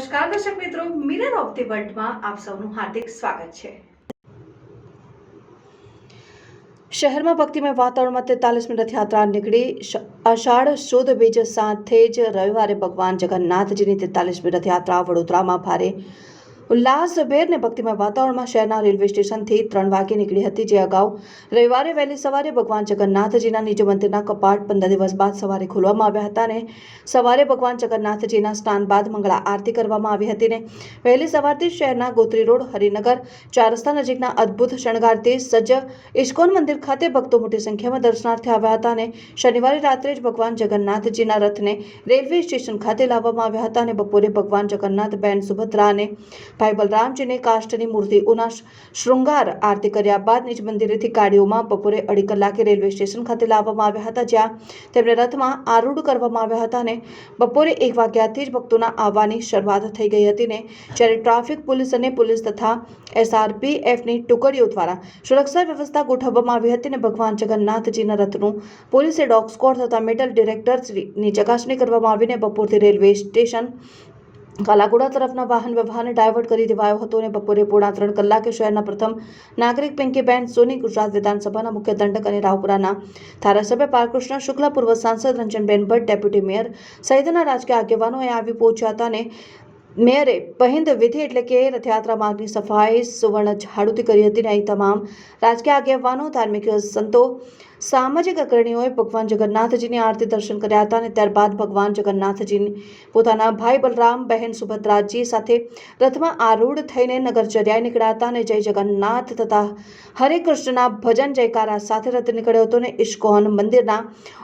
નમસ્કાર, દર્શક મિત્રો. મિરર ઓફ ધી વર્લ્ડમાં આપ સૌનું હાર્દિક સ્વાગત છે. શહેરમાં ભક્તિમય વાતાવરણમાં તેતાલીસ મિનિટ રથયાત્રા નીકળી અષાઢ સુદ બીજ સાથે જ રવિવારે ભગવાન જગન્નાથજીની તેતાલીસમી રથયાત્રા વડોદરામાં ભારે ઉલ્લાસભેર ને ભક્તિમય વાતાવરણમાં શહેરના રેલવે સ્ટેશનથી ત્રણ વાગે નીકળી હતી જે અગાઉ. રવિવારે વહેલી સવારે ભગવાન જગન્નાથજીના નિજ મંદિરના કપાટ પંદર દિવસ બાદ સવારે ખોલવામાં આવ્યા હતા અને સવારે ભગવાન જગન્નાથજીના સ્નાન બાદ મંગળા આરતી કરવામાં આવી હતી ને વહેલી સવારથી શહેરના ગોત્રી રોડ, હરિનગર, ચાર રસ્તા નજીકના અદ્ભુત શણગારથી સજ્જ ઇસ્કોન મંદિર ખાતે ભક્તો મોટી સંખ્યામાં દર્શનાર્થે આવ્યા હતા અને શનિવારે રાત્રે જ ભગવાન જગન્નાથજીના રથને રેલવે સ્ટેશન ખાતે લાવવામાં આવ્યા હતા અને બપોરે ભગવાન જગન્નાથ બેન સુભદ્રા અને ભાઈ બલરામજીને કાષ્ટની મૂર્તિઓના શૃંગાર આરતી કર્યા બાદ નિજ મંદિરેથી ગાડીઓમાં બપોરે અઢી કલાકે રેલવે સ્ટેશન ખાતે લાવવામાં આવ્યા હતા, જ્યાં તેમને રથમાં આરૂઢ કરવામાં આવ્યા હતા અને બપોરે એક વાગ્યાથી જ ભક્તોના આવવાની શરૂઆત થઈ ગઈ હતી ને જ્યારે ટ્રાફિક પોલીસ અને પોલીસ તથા એસઆરપીએફની ટુકડીઓ દ્વારા સુરક્ષા વ્યવસ્થા ગોઠવવામાં આવી હતી અને ભગવાન જગન્નાથજીના રથનું પોલીસે ડોગ સ્કોડ તથા મેટલ ડિરેક્ટરની ચકાસણી કરવામાં આવીને બપોરથી રેલવે સ્ટેશન કાલાઘોડા તરફના વાહન વ્યવહારને ડાયવર્ટ કરી દેવાયો હતો અને બપોરે પોણા ત્રણ કલાકે શહેરના પ્રથમ નાગરિક પિંકીબેન સોની ગુજરાત વિધાનસભાના મુખ્ય દંડક અને રાવપુરાના ધારાસભ્ય બાલકૃષ્ણ શુક્લા પૂર્વ સાંસદ રંજનબેન ભટ્ટ, ડેપ્યુટી મેયર સહિતના રાજકીય આગેવાનોએ આવી પહોંચ્યા હતા અને મેયરે પહિંદ વિધિ એટલે કે રથયાત્રા માર્ગની સફાઈ, સુવર્ણ ઝાડુથી કરી હતી અને અહીં તમામ રાજકીય આગેવાનો, ધાર્મિક સંતો સામાજિક અગ્રણીઓએ ભગવાન જગન્નાથજીની આરતી દર્શન કર્યા હતા અને ત્યારબાદ ભગવાન જગન્નાથજીની પોતાના ભાઈ બલરામ, બહેન સુભદ્રાજી સાથે રથમાં આરૂઢ થઈને નગરચર્યાએ નીકળ્યા હતા અને જય જગન્નાથ તથા હરે કૃષ્ણના ભજન જયકારા સાથે રથ નીકળ્યો હતો અને ઇસ્કોન મંદિરના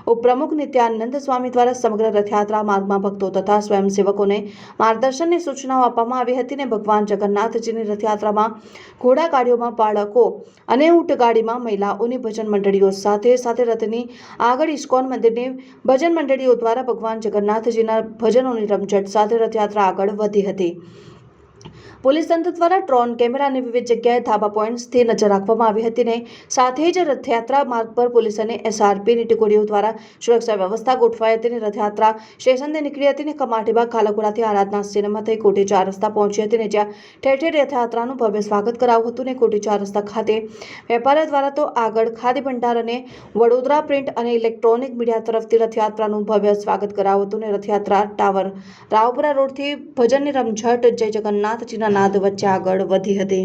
ઉપપ્રમુખ નિત્યાનંદ સ્વામી દ્વારા સમગ્ર રથયાત્રા માર્ગમાં ભક્તો તથા સ્વયંસેવકોને માર્ગદર્શનની સૂચનાઓ આપવામાં આવી હતી ને ભગવાન જગન્નાથજીની રથયાત્રામાં ઘોડા ગાડીઓમાં બાળકો અને ઊંટગાડીમાં મહિલાઓની ભજન મંડળીઓ સાથે સાથે રથની આગળ ઇસ્કોન મંદિરની ભજન મંડળીઓ દ્વારા ભગવાન જગન્નાથજીના ભજનોની રમઝટ સાથે રથયાત્રા આગળ વધી હતી. પોલીસ તંત્ર દ્વારા ડ્રોન કેમેરા અને વિવિધ જગ્યાએ ધાબા પોઈન્ટ્સથી નજર રાખવામાં આવી હતી ને સાથે જ રથયાત્રા માર્ગ પર પોલીસ અને એસઆરપીની ટુકડીઓ દ્વારા સુરક્ષા વ્યવસ્થા ગોઠવાઈ હતી અને રથયાત્રા સ્ટેશનથી નીકળી હતી ને કમાટીબાગ ખાલાગોડાથી આરાધના સિનેમા થઈ કોટી ચાર રસ્તા પહોંચી હતી ને જ્યાં ઠેર ઠેર રથયાત્રાનું ભવ્ય સ્વાગત કરાવ્યું હતું ને કોટી ચાર રસ્તા ખાતે. વેપારીઓ દ્વારા તો આગળ ખાદી ભંડાર અને વડોદરા પ્રિન્ટ અને ઇલેક્ટ્રોનિક મીડિયા તરફથી રથયાત્રાનું ભવ્ય સ્વાગત કરાવ્યું હતું ને રથયાત્રા ટાવર રાવપુરા રોડથી ભજનની રમઝટ જય જગન્નાથજીના નાદ વચ્ચે આગળ વધી હતી.